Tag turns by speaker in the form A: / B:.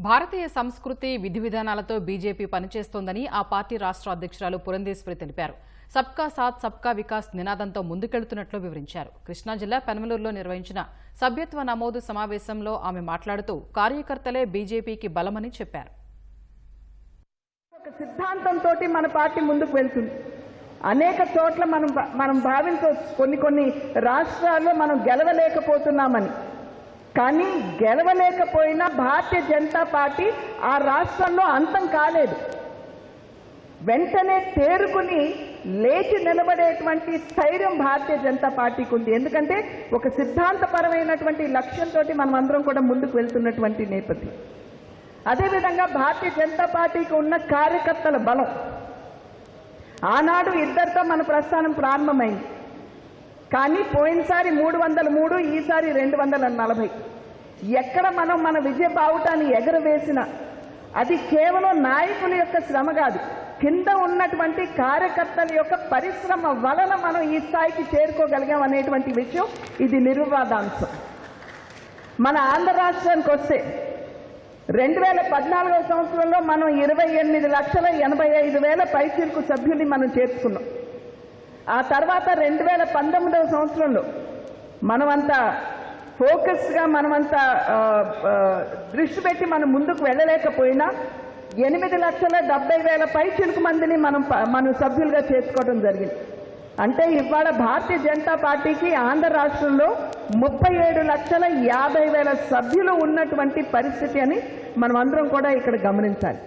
A: భారతీయ సంస్కృతి విధి విధానాలతో బీజేపీ పనిచేస్తోందని ఆ పార్టీ రాష్ట్ర అధ్యక్షురాలు పురంధేశ్వరి తెలిపారు. సబ్కా సాత్ సబ్కా వికాస్ నినాదంతో ముందుకెళ్తున్నట్లు వివరించారు. కృష్ణా జిల్లా పెనమలూరులో నిర్వహించిన సభ్యత్వ నమోదు సమావేశంలో ఆమె మాట్లాడుతూ కార్యకర్తలే బీజేపీకి బలమని చెప్పారు.
B: ఒక సిద్ధాంతంతో మన పార్టీ ముందుకు వెళ్తుంది. అనేక చోట్ల మనం మనం భావించవచ్చు. కొన్ని కొన్ని రాష్ట్రాల్లో మనం గెలవలేకపోతున్నామని. కానీ గెలవలేకపోయినా భారతీయ జనతా పార్టీ ఆ రాష్ట్రంలో అంతం కాలేదు. వెంటనే తేరుకుని లేచి నిలబడేటువంటి స్థైర్యం భారతీయ జనతా పార్టీకి ఉంది. ఎందుకంటే ఒక సిద్ధాంతపరమైనటువంటి లక్ష్యంతో మనం అందరం కూడా ముందుకు వెళ్తున్నటువంటి నేపథ్యం. అదేవిధంగా భారతీయ జనతా పార్టీకి ఉన్న కార్యకర్తల బలం. ఆనాడు ఇద్దరితో మన ప్రస్థానం ప్రారంభమైంది. కానీ పోయినసారి మూడు వందల మూడు ఈసారి రెండు వందల నలభై. ఎక్కడ మనం మన విజయ బావుటాన్ని ఎగరవేసిన అది కేవలం నాయకుల యొక్క శ్రమ కాదు. కింద ఉన్నటువంటి కార్యకర్తల యొక్క పరిశ్రమ వలన మనం ఈ స్థాయికి చేరుకోగలిగాం అనేటువంటి విషయం ఇది నిర్వివాదాంశం మన ఆంధ్ర రాష్ట్రానికి వస్తే రెండు వేల పద్నాలుగవ సంవత్సరంలో మనం ఇరవై ఎనిమిది లక్షల ఎనభై ఐదు వేల పైచిలకు సభ్యుల్ని మనం చేర్చుకున్నాం. ఆ తర్వాత రెండు వేల పంతొమ్మిదవ సంవత్సరంలో మనమంతా ఫోకస్గా మనమంతా దృష్టి పెట్టి మనం ముందుకు వెళ్ళలేకపోయినా ఎనిమిది లక్షల డెబ్బై వేల పైచిలకు మందిని మనం మనం సభ్యులుగా చేసుకోవడం జరిగింది. అంటే ఇవాళ భారతీయ జనతా పార్టీకి ఆంధ్ర రాష్ట్రంలో ముప్పై ఏడు లక్షల యాభై వేల సభ్యులు ఉన్నటువంటి పరిస్థితి అని మనం అందరం కూడా ఇక్కడ గమనించాలి.